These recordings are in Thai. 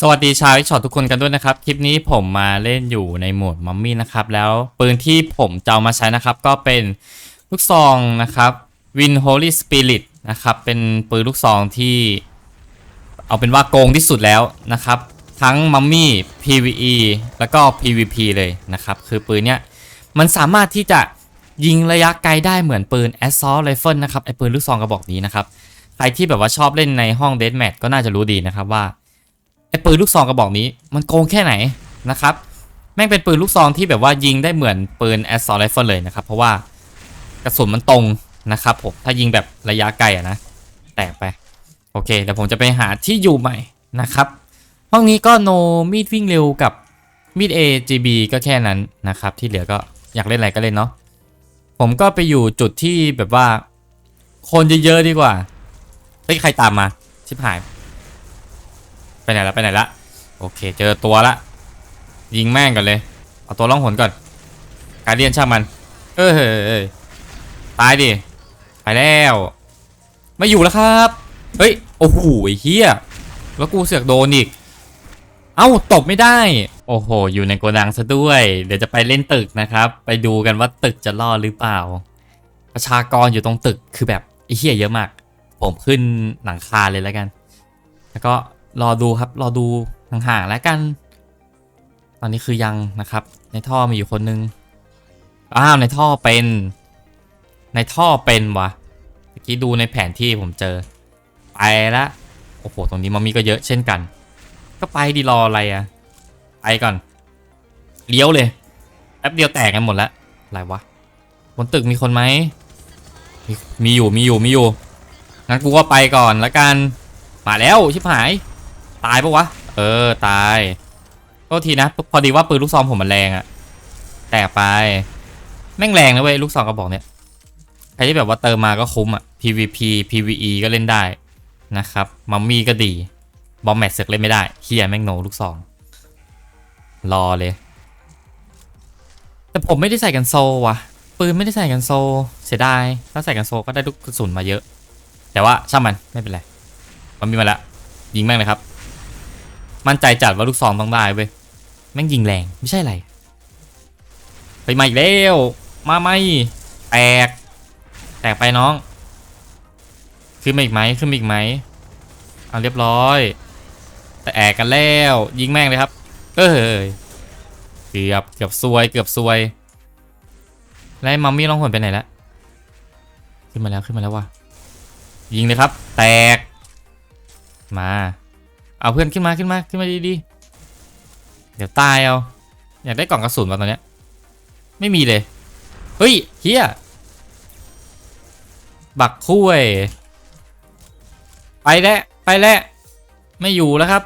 สวัสดีชาวช็อตทุกคนกันด้วยนะครับ คลิปนี้ผมมาเล่นอยู่ในโหมดมัมมี่นะครับ แล้วปืนที่ผมจะเอามาใช้นะครับ ก็เป็นลูกซองนะครับ Win Holy Spirit นะครับ เป็นปืนลูกซองที่เอาเป็นว่าโกงที่สุดแล้วนะครับ ทั้งมัมมี่ PVE แล้วก็ PVP เลยนะครับ คือปืนเนี้ยมันสามารถที่จะยิงระยะไกลได้เหมือนปืน Assault Rifle นะครับไอปืนลูกซองกระบอกนี้นะครับ ใครที่แบบว่าชอบเล่นในห้อง Deathmatch ก็น่าจะรู้ดีนะครับว่า ปืนลูกซองกระบอกนี้ มันโกงแค่ไหนนะครับ แม่งเป็นปืนลูกซองที่แบบว่ายิงได้เหมือนปืน assault rifle เลยนะครับ เพราะว่ากระสุนมันตรงนะครับผมถ้ายิงแบบระยะไกลอะนะ แตกไป โอเคเดี๋ยวผมจะไปหาที่อยู่ใหม่นะครับ ห้องนี้ก็โนมีดวิ่งเร็วกับมีด AGB ก็แค่นั้นนะครับ ที่เหลือก็อยากเล่นอะไรก็เล่นเนาะผมก็ไปอยู่จุดที่แบบว่า คนเยอะๆดีกว่าเฮ้ยใครตามมาชิบหาย ไปไหนละไปไหนละโอเค เจอตัวละ ยิงแม่งก่อนเลย เอาตัวล่องหนก่อนการเดียนช่างมัน เออเฮ้ยตายดิไปแล้วไม่อยู่แล้วครับ เฮ้ยโอ้โหไอ้เฮียแล้วกูเสือกโดนอีก เอ้าตบไม่ได้ โอ้โห อยู่ในโกดังซะด้วย เดี๋ยวจะไปเล่นตึกนะครับ ไปดูกันว่าตึกจะรอดหรือเปล่า ประชากรอยู่ตรงตึกคือแบบไอ้เฮียเยอะมาก ผมขึ้นหลังคาเลยแล้วกัน แล้วก็ รอดูครับ รอดูห่างๆแล้วกัน ตอนนี้คือยังนะครับ ในท่อมีอยู่คนนึง อ้าวในท่อเป็น ในท่อเป็นวะเมื่อกี้ดูในแผนที่ผมเจอ ไปละ โอ้โห ตรงนี้มันมีก็เยอะเช่นกัน ก็ไปดีรออะไรอะไปก่อน เลี้ยวเลย แป๊บเดียวแตกกันหมดแล้ว อะไรวะ บนตึกมีคนไหม มีมีอยู่ มีอยู่ มีอยู่ งั้นกูก็ไปก่อนแล้วกัน มาแล้ว ชิบหาย ตายปะวะ เออ ตายโทษทีนะ พอดีว่าปืนลูกซองผมมันแรงอะแต่ไป แม่งแรงนะเว้ยลูกซองกระบอกเนี้ยใครที่แบบว่าเติมมาก็คุ้มอะ PVP PVE ก็เล่นได้นะครับมัมมี่ก็ดี บอมแมทเสกเล่นไม่ได้เฮียแม่งโนลูกซอง รอเลย แต่ผมไม่ได้ใส่กันโซว่ะ ปืนไม่ได้ใส่กันโซ เสียดาย ถ้าใส่กันโซก็ได้ลูกกระสุนมาเยอะ แต่ว่าช่างมันไม่เป็นไร มันมีมาแล้วยิงแม่งเลยครับ มั่นใจจัดว่าลูกซองต้องได้เว้ยแม่งยิงแรงไม่ใช่อะไรไปมาอีกแล้วมาไหมแตก แตกไปน้อง ขึ้นมาอีกไหมขึ้นมาอีกไหมเอาเรียบร้อย แต่แอกกันแล้ว ยิงแม่งเลยครับ เอ้ยเกือบเกือบซวย เกือบซวยแล้วไอ้มัมมี่ร้องหนไปไหนแล้วขึ้นมาแล้วขึ้นมาแล้วว่ะยิงเลยครับ แตกมา เอาเพื่อนขึ้นมาขึ้นมาขึ้นมาดีๆ เดี๋ยวตายเอา อยากได้กล่องกระสุนมาตอนเนี้ย ไม่มีเลย เฮ้ยเฮียบักคุ้ยไปแล้วไปแล้วไม่อยู่แล้วครับ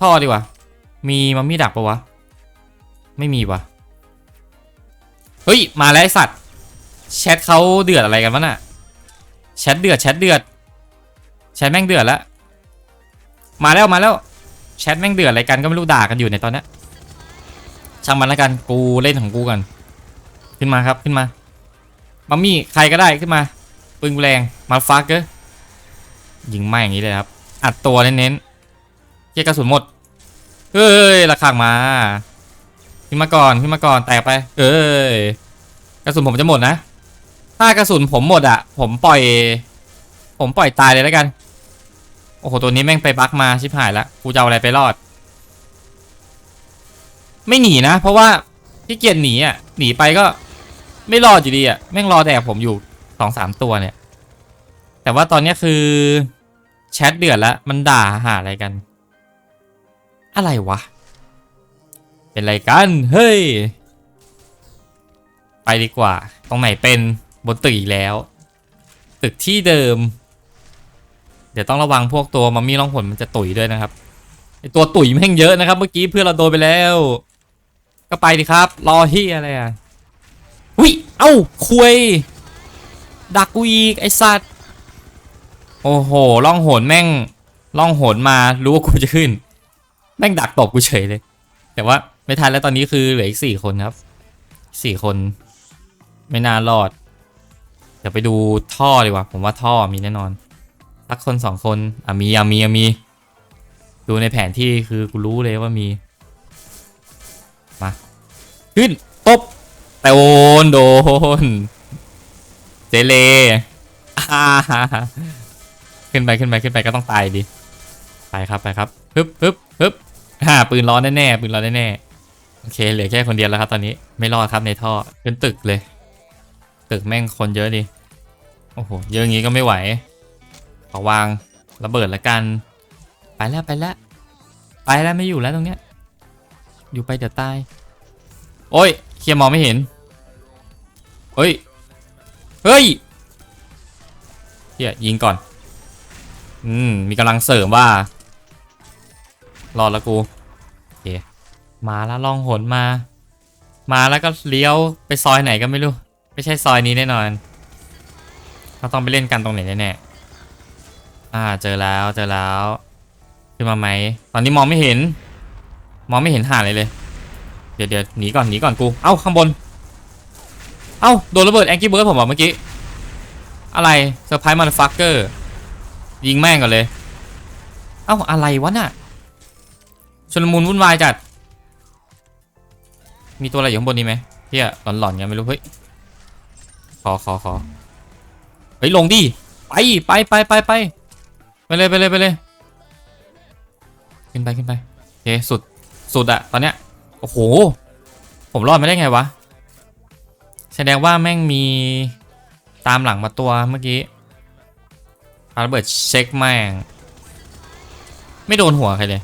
ท่อดีกว่า มีมัมมี่ดักปะวะ ไม่มีวะเฮ้ย มาแล้วไอสัตว์ แชทเขาเดือดอะไรกันวะน่ะ แชทเดือดแชทเดือด แชทแม่งเดือดแล้ว มาแล้วมาแล้วแชทแม่งเดือดอะไรกันก็ไม่รู้ด่ากันอยู่ในตอนนี้ช่างมันแล้วกันกูเล่นของกูก่อนขึ้นมาครับขึ้นมามัมมี่ใครก็ได้ขึ้นมาปืนกูแรงมาฟักเกอยิงไม่อย่างนี้เลยครับ อัดตัวเน้นๆเกียกระสุนหมดเฮ้ยระฆังมาขึ้นมาก่อนขึ้นมาก่อนแตกไป เอ้ยกระสุนผมจะหมดนะ ถ้ากระสุนผมหมดอะ ผมปล่อย ผมปล่อยตายเลยแล้วกัน โอ้โห ตัวนี้แม่งไปบักมาชิบหายละกูจะเอาอะไรไปรอด ไม่หนีนะ เพราะว่าที่เกียจหนีอะ หนีไปก็ไม่รอดอยู่ดีอะ แม่งรอแดกผมอยู่สองสามตัวเนี่ย แต่ว่าตอนนี้คือแชทเดือดแล้ว มันด่าหาอะไรกัน อะไรวะ เป็นไรกัน เฮ้ย ไปดีกว่า ตรงไหนเป็นบนตึกอีกแล้ว ตึกที่เดิม เดี๋ยวต้องระวังพวกตัวมัมมี่ร้องผลมันจะตุ๋ยด้วยนะครับไอตัวตุ๋ยแม่งเยอะนะครับ เมื่อกี้เพื่อนเราโดนไปแล้ว ก็ไปดิครับ รอเฮียอะไรอะวิเอ้าคุยดักกูอีกไอสัตว์โอ้โหล่องหนแม่งล่องหนมารู้ว่ากูจะขึ้น แม่งดักตบกูเฉยเลย แต่ว่าไม่ทันแล้วตอนนี้คือเหลืออีกสี่คนครับสี่คน ไม่น่ารอดเดี๋ยวไปดูท่อดีกว่า ผมว่าท่อมีแน่นอน สักคนสองคนอะมีอะมีอะมี ดูในแผนที่คือกูรู้เลยว่ามี มา ขึ้นตบแต่โอนโดนเจเลขึ้นไปขึ้นไปขึ้นไปก็ต้องตายดิ ไปครับไปครับฮึบฮึบฮึบฮ่าปืนร้อนแน่ๆปืนร้อนแน่ๆโอเคเหลือแค่คนเดียวแล้วครับตอนนี้ไม่รอดครับในท่อขึ้นตึกเลย ตึกแม่งคนเยอะดิโอ้โหเยอะอย่างงี้ก็ไม่ไหว ขอวางระเบิดละกัน ไปแล้วไปแล้วไปแล้วไม่อยู่แล้วตรงเนี้ย อยู่ไปเดี๋ยวตาย โอ้ยเคลียร์มองไม่เห็นเฮ้ย เฮ้ยเฮียยิงก่อน อืม มีกำลังเสริมว่า รอดแล้วกูโอเคมาแล้วล่องหนมา มาแล้วก็เลี้ยวไปซอยไหนก็ไม่รู้ ไม่ใช่ซอยนี้แน่นอนเราต้องไปเล่นกันตรงไหนแน่ๆ อ่าเจอแล้วเจอแล้วขึ้นมาไหมตอนนี้มองไม่เห็น มองไม่เห็นหาเลยเลย เดี๋ยวเดี๋ยวหนีก่อนหนีก่อนกู เอ้าข้างบน เอ้าโดนระเบิดแองกี้เบิร์ดผมบอกเมื่อกี้ อะไรเซอร์ไพรส์มันฟักเกอร์ยิงแม่งก่อนเลย เอ้าอะไรวะน่ะชนมุนวุ่นวายจัด มีตัวอะไรอยู่ข้างบนนี้ไหมเฮียหลอนๆไงไม่รู้เฮ้ยขอขอขอเฮ้ยลงดิไปไปไปไปไป ไปเลยไปเลยไปเลย ขึ้นไปขึ้นไปโอเคสุดสุดอะตอนเนี้ยโอ้โห ผมรอดมาได้ไงวะ แสดงว่าแม่งมีตามหลังมาตัวเมื่อกี้ปาระเบิดเช็คแม่ง ไม่โดนหัวใครเลย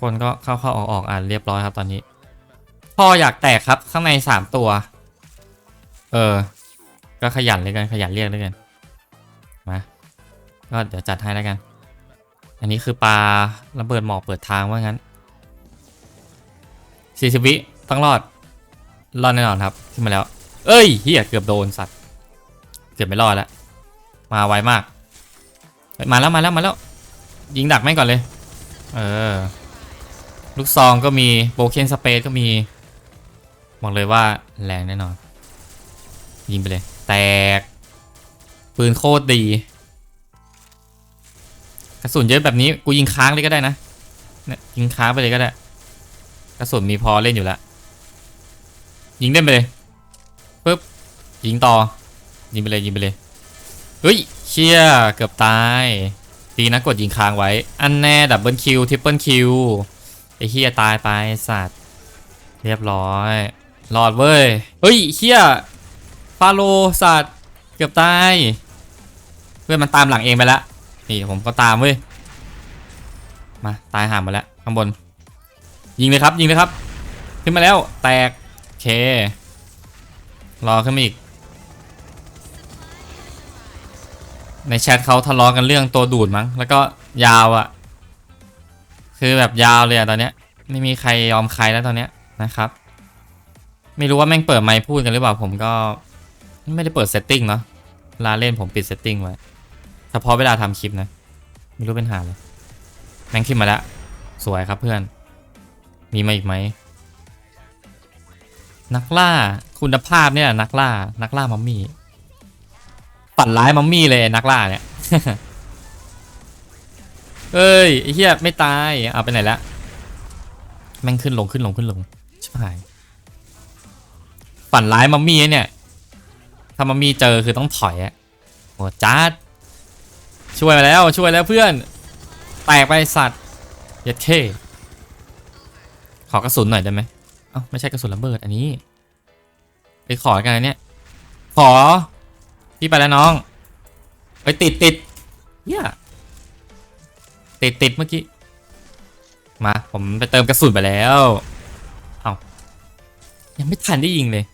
คนก็เข้าเข้าออกออกอ่านเรียบร้อยครับตอนนี้พออยากแตกครับข้างในสามตัว เออ ก็ขยันเลยกันขยันเรียกเลยกัน ก็เดี๋ยวจัดให้แล้วกัน อันนี้คือปลาระเบิดหมอกเปิดทางว่างั้นสี่สิบวิต้องรอด รอดแน่นอนครับ ขึ้นมาแล้ว เอ้ยเฮียเกือบโดนสัตว์ เกือบไม่รอดแล้ว มาไวมากมาแล้วมาแล้วมาแล้ว ยิงดักแม่งก่อนเลย เออ ลูกซองก็มีโบเคนสเปซก็มี บอกเลยว่าแรงแน่นอน ยิงไปเลย แตก ปืนโคตรดี กระสุนเยอะแบบนี้กูยิงค้างเลยก็ได้นะเนี่ยยิงค้างไปเลยก็ได้ กระสุนมีพอเล่นอยู่แล้วยิงเล่นไปเลยปึ๊บยิงต่อ ยิงไปเลยยิงไปเลยเฮ้ยเชี่ยเกือบตายดีนะกดยิงค้างไว้ อันแน่ดับเบิลคิวทริปเปิลคิวไอ้เฮียตายไปสัตว์เรียบร้อยรอดเว้ยเฮ้ยเฮียฟาโลสัตว์เกือบตายเพื่อนมันตามหลังเองไปแล้ว นี่ผมก็ตามเว้ย มาตายห่างมาแล้วข้างบน ยิงเลยครับยิงเลยครับ ขึ้นมาแล้วแตกเค รอขึ้นมาอีก ในแชทเขาทะเลาะกันเรื่องตัวดูดมั้ง แล้วก็ยาวอะ่ะ คือแบบยาวเลยอะตอนเนี้ย ไม่มีใครยอมใครแล้วตอนเนี้ยนะครับ ไม่รู้ว่าแม่งเปิดไมค์พูดกันหรือเปล่าผมก็ ไม่ได้เปิดเซตติ้งเนาะลาเล่นผมปิดเซตติ้งไว้ เฉพาะเวลาทำคลิปนะ ไม่รู้เป็นหาเลยแม่งขึ้นมาแล้ว สวยครับเพื่อน มีมาอีกไหม นักล่าคุณภาพเนี่ย นักล่า นักล่ามัมมี่ฝันร้ายมัมมี่เลยนักล่าเนี่ยเอ้ยไอ้เหี้ยไม่ตายเอาไปไหนละแม่งขึ้นลงขึ้นลงขึ้นลงชิบหายฝันร้ายมัมมี่เนี่ย ถ้ามัมมี่เจอคือต้องถอยอะโอ้จัด ช่วยมาแล้วช่วยแล้วเพื่อน แตกไปสัตว์เย็ดเท่ขอกระสุนหน่อยได้ไหมเอ้าไม่ใช่กระสุนระเบิดอันนี้ ไปขอกันอันเนี้ยขอ พี่ไปแล้วน้อง ไปติดติดเฮียติดติดเมื่อกี้ มา ผมไปเติมกระสุนไปแล้ว เอายังไม่ทันได้ยิงเลย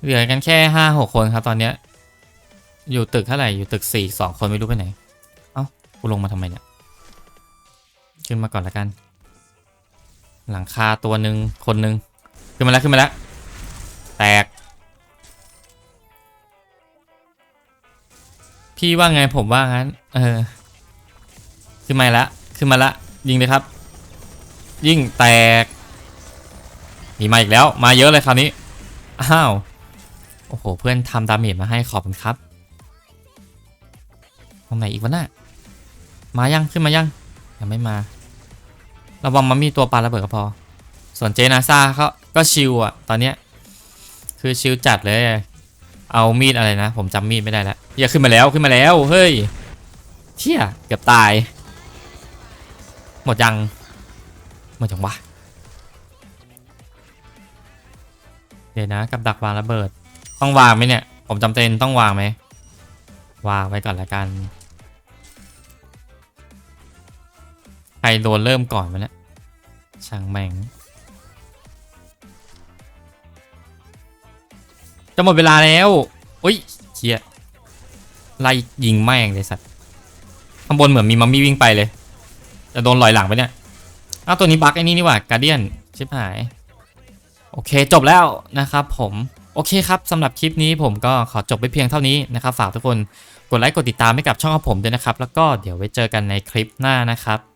เหลือกันแค่ห้าหกคนครับตอนเนี้ย อยู่ตึกเท่าไหร่อยู่ตึกสี่สองคนไม่รู้ไปไหน เอ้ากูลงมาทำไมเนี่ย ขึ้นมาก่อนละกัน หลังคาตัวหนึ่งคนหนึ่งขึ้นมาแล้วขึ้นมาแล้ว แตก พี่ว่าไงผมว่างั้น เออ ขึ้นมาละ ขึ้นมาละ ยิงเลยครับ ยิงแตก มีมาอีกแล้ว มาเยอะเลยคราวนี้ อ้าว โอ้โห เพื่อนทำดาเมจมาให้ขอบคุณครับ ตรงไหนอีกวะน่ะมายังขึ้นมายังยังไม่มาระวังมันมีตัวปลาระเบิดก็พอ ส่วนเจนาซาเขาก็ชิลอะตอนเนี้ยคือชิลจัดเลย เอามีดอะไรนะ ผมจำมีดไม่ได้แล้วอย่าขึ้นมาแล้วขึ้นมาแล้วเฮ้ยเชี่ยเกือบตาย หมดยังหมดยังวะเดี๋ยวนะกับดักวางระเบิด ต้องวางไหมเนี่ย ผมจำเป็นต้องวางไหม วางไว้ก่อนละกัน ใครโดนเริ่มก่อนมาเนี่ยช่างแม่งจะหมดเวลาแล้วอุ้ยเชียไล่ยิงแม่งเลยสัตว์ ข้างบนเหมือนมีมัมมี่วิ่งไปเลย จะโดนลอยหลังไปเนี่ย อ้าวตัวนี้บั๊กไอ้นี่นี่หว่าการเดียนชิบหาย โอเคจบแล้วนะครับผม โอเคครับสำหรับคลิปนี้ผมก็ขอจบไปเพียงเท่านี้นะครับ ฝากทุกคนกดไลค์กดติดตามให้กับช่องของผมด้วยนะครับ แล้วก็เดี๋ยวไว้เจอกันในคลิปหน้านะครับ